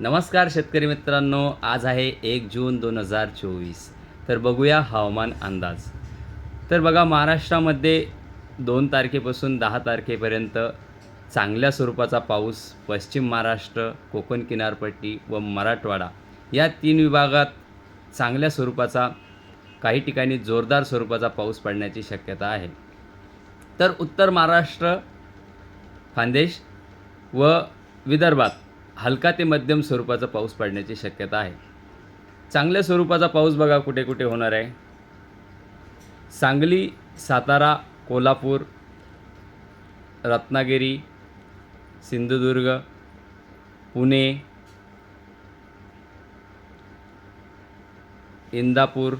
नमस्कार शेतकरी मित्रांनो आज आहे एक जून दोन हजार चोवीस. तर बघूया हवामान अंदाज. तर बघा महाराष्ट्रामध्ये दोन तारखेपासून दहा तारखेपर्यंत चांगल्या स्वरूपाचा पाऊस पश्चिम महाराष्ट्र कोकण किनारपट्टी व मराठवाडा या तीन विभागात चांगल्या स्वरूपाचा काही ठिकाणी जोरदार स्वरूपाचा पाऊस पडण्याची शक्यता आहे. तर उत्तर महाराष्ट्र खानदेश व विदर्भात हलका ते मध्यम स्वरूपाचा पाऊस पडण्याची शक्यता आहे. चांगल्या स्वरूपाचा पाऊस बघा कुठे कुठे होणार आहे. सांगली सातारा कोल्हापूर रत्नागिरी सिंधुदुर्ग पुणे इंदापूर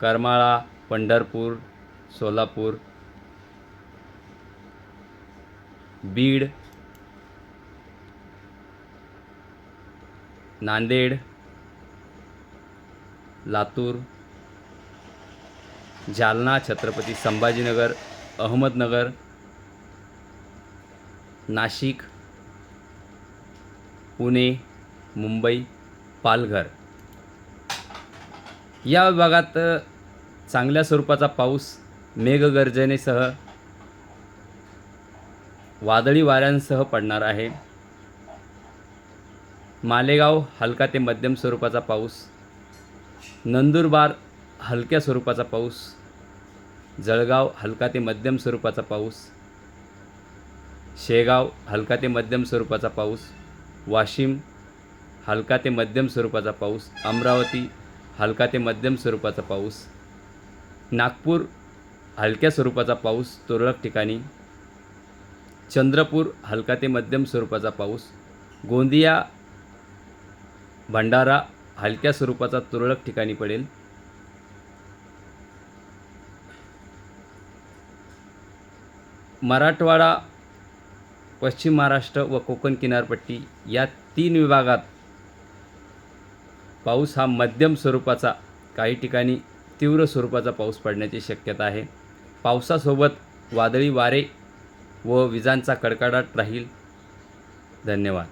करमाळा पंढरपूर सोलापूर बीड नांदेड लातूर जालना छत्रपती संभाजीनगर अहमदनगर नाशिक पुणे मुंबई पालघर. या विभागात चांगल्या स्वरूपाचा पाऊस मेघगर्जनेसह वादळी वाऱ्यांसह पडणार आहे. मालेगाव हलका ते मध्यम स्वरूपाचा पाऊस. नंदुरबार हलक्या स्वरूपाचा पाऊस. जळगाव हलका ते मध्यम स्वरूपाचा पाऊस. शेगाव हलका ते मध्यम स्वरूपाचा पाऊस. वाशिम हलका ते मध्यम स्वरूपाचा पाऊस. अमरावती हलका ते मध्यम स्वरूपाचा पाऊस. नागपूर हलक्या स्वरूपाचा पाऊस तुरळक ठिकाणी. चंद्रपूर हलका ते मध्यम स्वरूपाचा पाऊस. गोंदिया भंडारा हलक्या स्वरूपाचा तुरळक ठिकाणी पडेल. मराठवाडा पश्चिम महाराष्ट्र व कोकण किनारपट्टी या तीन विभागात पाऊस हा मध्यम स्वरूपाचा काही ठिकाणी तीव्र स्वरूपाचा पाऊस पडण्याची शक्यता आहे. पावसासोबत वादळी वारे व विजांचा कडकडाट राहील. धन्यवाद.